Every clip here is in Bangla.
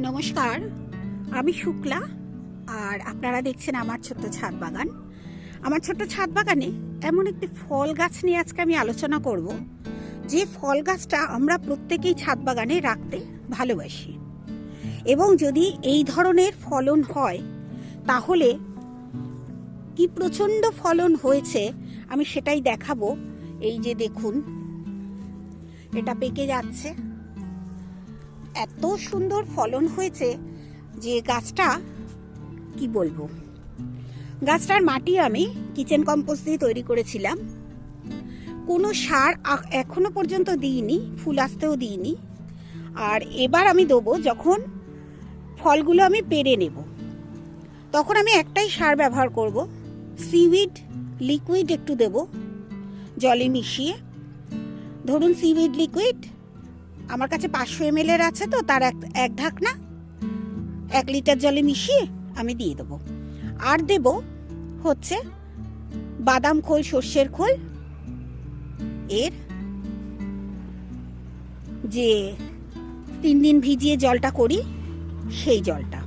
নমস্কার, আমি শুক্লা, আর আপনারা দেখছেন আমার ছোট্ট ছাদ বাগান। আমার ছোট্ট ছাদ বাগানে এমন একটি ফল গাছ নিয়ে আজকে আমি আলোচনা করব। যে ফল গাছটা আমরা প্রত্যেকেই ছাদ বাগানে রাখতে ভালোবাসি। এবং যদি এই ধরনের ফলন হয়, তাহলে কি প্রচণ্ড ফলন হয়েছে আমি সেটাই দেখাবো। এই যে দেখুন, এটা পেকে যাচ্ছে। এত সুন্দর ফলন হয়েছে যে গাছটা কি বলব? গাছটার মাটি আমি কিচেন কম্পোস্ট দিয়ে তৈরি করেছিলাম। কোনো সার এখনও পর্যন্ত দিইনি, ফুল আসতেও দিইনি। আর এবার আমি দেবো যখন ফলগুলো আমি পেরে নেব। তখন আমি একটাই সার ব্যবহার করব, সিউইড লিকুইড একটু দেব, জলে মিশিয়ে। ধরুন সিউইড লিকুইড আমার কাছে পাঁচশো এম এর আছে তো, তার এক এক ঢাকনা। এক লিটার জলে মিশিয়ে আমি দিয়ে দেবো। আর দেব হচ্ছে বাদাম খোল, সর্ষের খোল। এর যে তিন দিন ভিজিয়ে জলটা করি, সেই জলটা।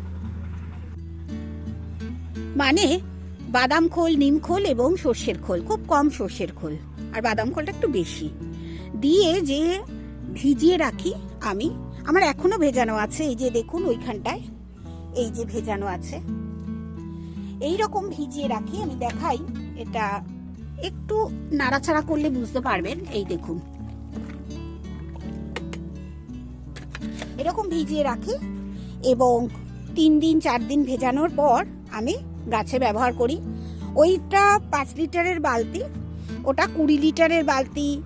মানে বাদাম খোল, নিম খোল এবং সর্ষের খোল, খুব কম সর্ষের খোল। আর বাদাম খোলটা একটু বেশি। দিয়ে যে ভিজিয়ে রাখি আমি। আমার এখনও ভেজানো আছে, এই যে দেখুন ওইখানটায়। এই যে ভেজানো আছে। এই রকম ভিজিয়ে রাখি, আমি দেখাই। এটা একটু নাড়াচাড়া করলে বুঝতে পারবেন, এই দেখুন। এরকম ভিজিয়ে রাখি এবং তিন দিন, চার দিন ভেজানোর পর আমি গাছে ব্যবহার করি। ওইটা পাঁচ লিটারের বালতি, ওটা কুড়ি লিটারের বালতি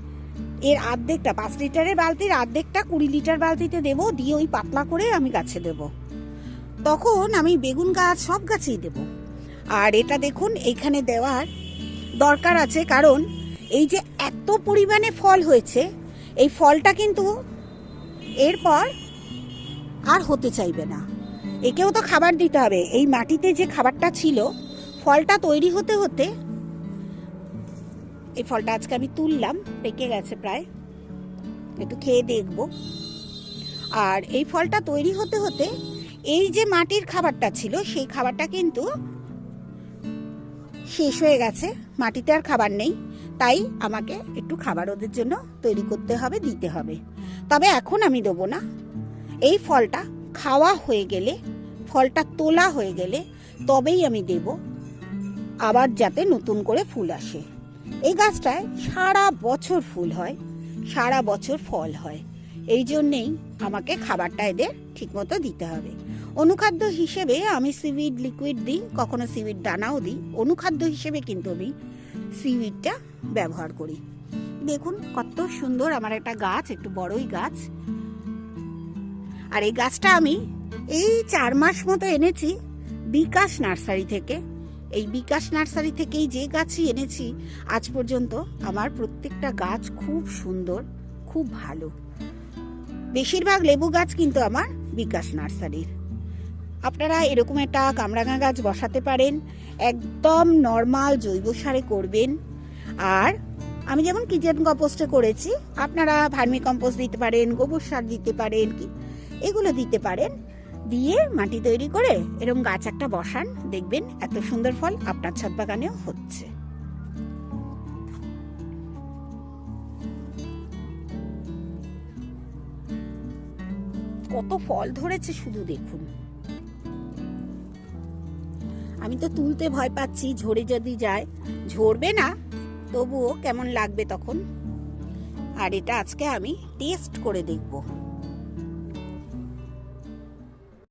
এর আর্ধেকটা পাঁচ লিটারের বালতির আর্ধেকটা কুড়ি লিটার বালতিতে দেব, দিয়ে ওই পাতলা করে আমি গাছে দেব। তখন আমি বেগুন গাছ সব গাছেই দেব। আর এটা দেখুন, এইখানে দেওয়ার দরকার আছে, কারণ এই যে এত পরিমাণে ফল হয়েছে, এই ফলটা কিন্তু এরপর আর হতে চাইবে না। একেও তো খাবার দিতে হবে। এই মাটিতে যে খাবারটা ছিল, ফলটা তৈরি হতে হতে এই ফলটা আজকে আমি তুললাম, পেকে গেছে প্রায়। একটু খেয়ে দেখব। আর এই ফলটা তৈরি হতে হতে এই যে মাটির খাবারটা ছিল, সেই খাবারটা কিন্তু শেষ হয়ে গেছে। মাটিতে আর খাবার নেই। তাই আমাকে একটু খাবার ওদের জন্য তৈরি করতে হবে, দিতে হবে। তবে এখন আমি দেবো না। এই ফলটা খাওয়া হয়ে গেলে, ফলটা তোলা হয়ে গেলে তবেই আমি দেব। আবার যাতে নতুন করে ফুল আসে। এই গাছটায় সারা বছর ফুল হয়, সারা বছর ফল হয়। এই জন্যেই আমাকে খাবারটা এদের ঠিকমতো দিতে হবে। অনুখাদ্য হিসেবে আমি সিউইড লিকুইড দিই, কখনো সিউইড দানাও দিই। অনুখাদ্য হিসেবে কিন্তু আমি সিউইডটা ব্যবহার করি। দেখুন কত সুন্দর আমার একটা গাছ, একটু বড়ই গাছ। আর এই গাছটা আমি এই চার মাস মতো এনেছি বিকাশ নার্সারি থেকে। এই বিকাশ নার্সারি থেকেই যে গাছই এনেছি, আজ পর্যন্ত আমার প্রত্যেকটা গাছ খুব সুন্দর, খুব ভালো। বেশিরভাগ লেবু গাছ কিন্তু আমার বিকাশ নার্সারির। আপনারা এরকম একটা কামরাঙা গাছ বসাতে পারেন, একদম নর্মাল জৈব সারে করবেন। আর আমি যেমন কিচেন কম্পোস্টে করেছি, আপনারা ভার্মি কম্পোস্ট দিতে পারেন, গোবর সার দিতে পারেন কি, এগুলো দিতে পারেন। দিয়ে মাটি তৈরি করে এরকম গাছ একটা বসান। দেখবেন এত সুন্দর ফল আপনার ছাদ বাগানেও হচ্ছে। কত ফল ধরেছে শুধু দেখুন। আমি তো তুলতে ভয় পাচ্ছি ঝরে যদি যায়। ঝরবে না, তবুও কেমন লাগবে তখন? আর এটা আজকে আমি টেস্ট করে দেখব।